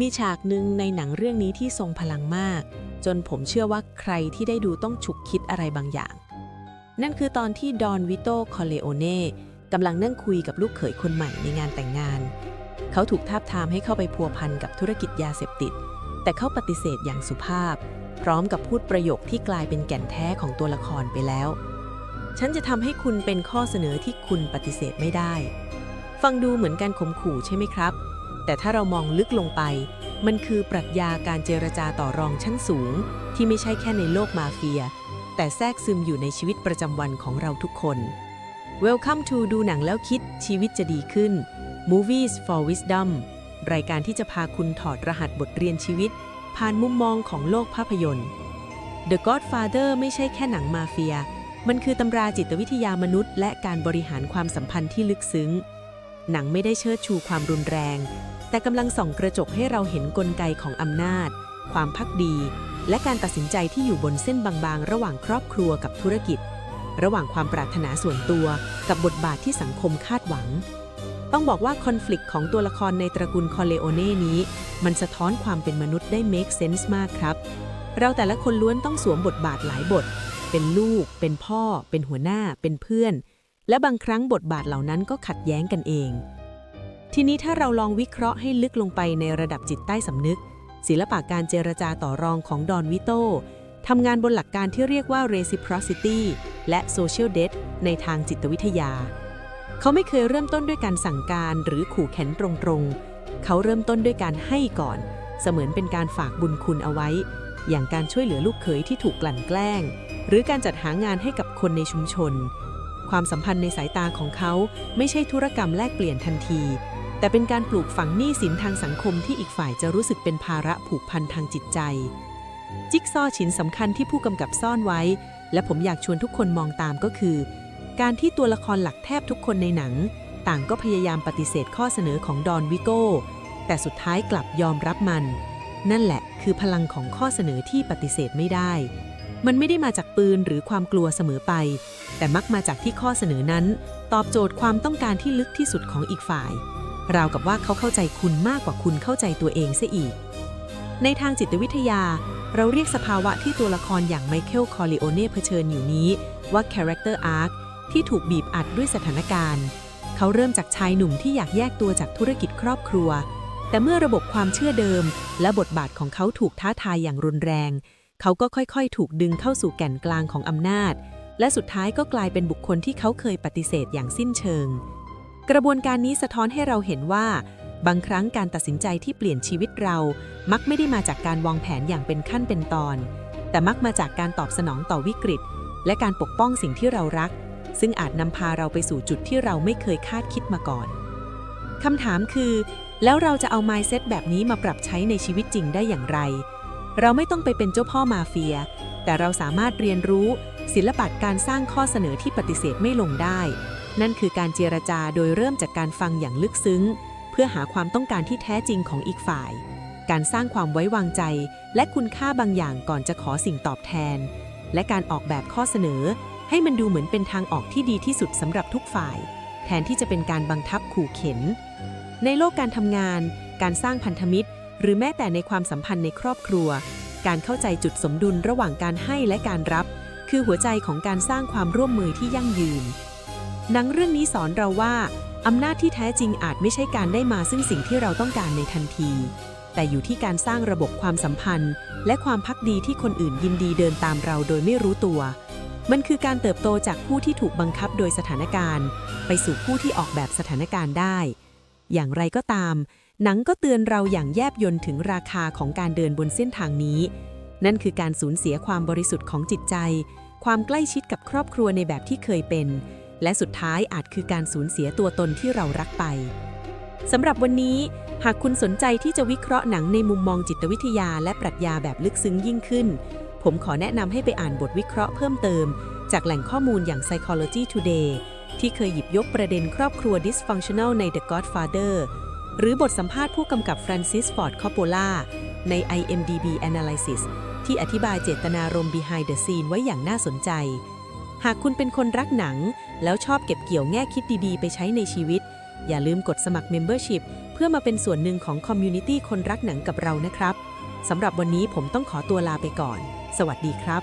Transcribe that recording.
มีฉากหนึ่งในหนังเรื่องนี้ที่ทรงพลังมาก จนผมเชื่อว่าใครที่ได้ดูต้องฉุกคิดอะไรบางอย่าง นั่นคือตอนที่ดอนวิโตคอเลโอเน่กำลังนั่งคุยกับลูกเขยคนใหม่ในงานแต่งงาน เขาถูกทาบทามให้เข้าไปพัวพันกับธุรกิจยาเสพติด แต่เขาปฏิเสธอย่างสุภาพ พร้อมกับพูดประโยคที่กลายเป็นแก่นแท้ของตัวละครไปแล้ว ฉันจะทำให้คุณเป็นข้อเสนอที่คุณปฏิเสธไม่ได้ ฟังดูเหมือนการข่มขู่ใช่ไหมครับ แต่ถ้าเรามองลึกลงไป มันคือปรัชญาการเจรจาต่อรองชั้นสูง ที่ไม่ใช่แค่ในโลกมาเฟีย แต่แทรกซึมอยู่ในชีวิตประจำวันของเราทุกคน Welcome to ดูหนังแล้วคิดชีวิตจะดีขึ้น Movies for Wisdom รายการที่จะพาคุณถอดรหัสบทเรียนชีวิต ผ่านมุมมองของโลกภาพยนตร์ The Godfather ไม่ใช่แค่หนังมาเฟีย มันคือตำราจิตวิทยามนุษย์ และการบริหารความสัมพันธ์ที่ลึกซึ้ง หนังไม่ได้เชิดชูความรุนแรง แต่กำลังส่องกระจกให้เราเห็นกลไกของอำนาจ ความพักดี และการตัดสินใจที่อยู่บนเส้นบางๆ ระหว่างครอบครัวกับธุรกิจ ระหว่างความปรารถนาส่วนตัว กับบทบาทที่สังคมคาดหวัง ต้องบอกว่าคอน FLICT ของตัวละครในตระกูลคอเลโอเน่นี้ มันสะท้อนความเป็นมนุษย์ได้ make sense มากครับ เราแต่ละคนล้วนต้องสวมบทบาทหลายบท เป็นลูก เป็นพ่อ เป็นหัวหน้า เป็นเพื่อน และบางครั้งบทบาทเหล่านั้นก็ขัดแย้งกันเอง ทีนี้ถ้าเราลองวิเคราะห์ให้ลึกลงไปในระดับจิตใต้สำนึก ศิลปะการเจรจาต่อรองของดอนวิโต้ทำงานบนหลักการที่เรียกว่า reciprocity และ social debt ในทางจิตวิทยา เขาไม่เคยเริ่มต้นด้วยการสั่งการหรือขู่เข็นตรงๆ เขาเริ่มต้นด้วยการให้ก่อน เสมือนเป็นการฝากบุญคุณเอาไว้ อย่างการช่วยเหลือลูกเขยที่ถูกกลั่นแกล้ง หรือการจัดหางานให้กับคนในชุมชน ความสัมพันธ์ในสายตาของเขาไม่ใช่ธุรกรรมแลกเปลี่ยนทันที แต่เป็นการปลูกฝังหนี้สินทางสังคมที่อีกฝ่ายจะรู้สึกเป็นภาระผูกพันทางจิตใจ จิ๊กซอว์ชิ้นสำคัญที่ผู้กำกับซ่อนไว้ และผมอยากชวนทุกคนมองตามก็คือ การที่ตัวละครหลักแทบทุกคนในหนัง ต่างก็พยายามปฏิเสธข้อเสนอของดอนวิโก้ แต่สุดท้ายกลับยอมรับมัน นั่นแหละคือพลังของข้อเสนอที่ปฏิเสธไม่ได้ มันไม่ได้มาจากปืนหรือความกลัวเสมอไป แต่มักมาจากที่ข้อเสนอนั้น ตอบโจทย์ความต้องการที่ลึกที่สุดของอีกฝ่าย ราวกับว่าเขาเข้าใจคุณมากกว่าคุณเข้าใจตัวเองเสียอีก ในทางจิตวิทยา เราเรียกสภาวะที่ตัวละครอย่างไมเคิลคอริโอเน่เผชิญอยู่นี้ว่า character arc ที่ถูกบีบอัดด้วยสถานการณ์ เขาเริ่มจากชายหนุ่มที่อยากแยกตัวจากธุรกิจครอบครัว แต่เมื่อระบบความเชื่อเดิม และบทบาทของเขาถูกท้าทายอย่างรุนแรง เขาก็ค่อยๆ ถูกดึงเข้าสู่แก่นกลางของอำนาจ และสุดท้ายก็กลายเป็นบุคคลที่เขาเคยปฏิเสธอย่างสิ้นเชิง กระบวนการนี้สะท้อนให้เราเห็นว่า บางครั้งการตัดสินใจที่เปลี่ยนชีวิตเรา มักไม่ได้มาจากการวางแผนอย่างเป็นขั้นเป็นตอน แต่มักมาจากการตอบสนองต่อวิกฤต และการปกป้องสิ่งที่เรารัก ซึ่งอาจนำพาเราไปสู่จุดที่เราไม่เคยคาดคิดมาก่อนคำถามคือ แล้วเราจะเอา mindset แบบนี้มาปรับใช้ในชีวิตจริงได้อย่างไร เราไม่ต้องไปเป็นเจ้าพ่อมาเฟีย แต่เราสามารถเรียนรู้ ศิลปะการสร้างข้อเสนอที่ปฏิเสธไม่ลงได้ นั่นคือการเจรจาโดยเริ่มจากการฟังอย่างลึกซึ้ง เพื่อหาความต้องการที่แท้จริงของอีกฝ่าย การสร้างความไว้วางใจ และคุณค่าบางอย่างก่อนจะขอสิ่งตอบแทน และการออกแบบข้อเสนอ ให้มันดูเหมือนเป็นทางออกที่ดีที่สุดสำหรับทุกฝ่าย แทนที่จะเป็นการบังคับขู่เข็น ในโลกการทำงาน การสร้างพันธมิตร หรือแม้แต่ในความสัมพันธ์ในครอบครัว การเข้าใจจุดสมดุลระหว่างการให้และการรับ คือหัวใจของการสร้างความร่วมมือที่ยั่งยืน หนังเรื่องนี้สอนเราว่า อำนาจที่แท้จริงอาจไม่ใช่การได้มาซึ่งสิ่งที่เราต้องการในทันที แต่อยู่ที่การสร้างระบบความสัมพันธ์ และความพักดีที่คนอื่นยินดีเดินตามเราโดยไม่รู้ตัว มันคือการเติบโตจากผู้ที่ถูกบังคับโดยสถานการณ์ ไปสู่ผู้ที่ออกแบบสถานการณ์ได้ อย่างไรก็ตาม หนังก็เตือนเราอย่างแยบยลถึงราคาของการเดินบนเส้นทางนี้ นั่นคือการสูญเสียความบริสุทธิ์ของจิตใจ ความใกล้ชิดกับครอบครัวในแบบที่เคยเป็น และสุดท้ายอาจคือการสูญเสียตัวตนที่เรารักไปสำหรับวันนี้ หากคุณสนใจที่จะวิเคราะห์หนังในมุมมองจิตวิทยาและปรัชญาแบบลึกซึ้งยิ่งขึ้น ผมขอแนะนำให้ไปอ่านบทวิเคราะห์เพิ่มเติม จากแหล่งข้อมูลอย่าง Psychology Today ที่เคยหยิบยกประเด็นครอบครัว dysfunctional ใน The Godfather หรือบทสัมภาษณ์ผู้กำกับ Francis Ford Coppola ใน IMDb Analysis ที่อธิบายเจตนารมณ์ behind the scene ไว้อย่างน่าสนใจ หากคุณเป็นคนรักหนัง แล้วชอบเก็บเกี่ยวแง่คิดดีๆ ไปใช้ในชีวิต อย่าลืมกดสมัคร Membership เพื่อมาเป็นส่วนหนึ่งของคอมมูนิตี้คนรักหนังกับเรานะครับ สำหรับวันนี้ผมต้องขอตัวลาไปก่อน สวัสดีครับ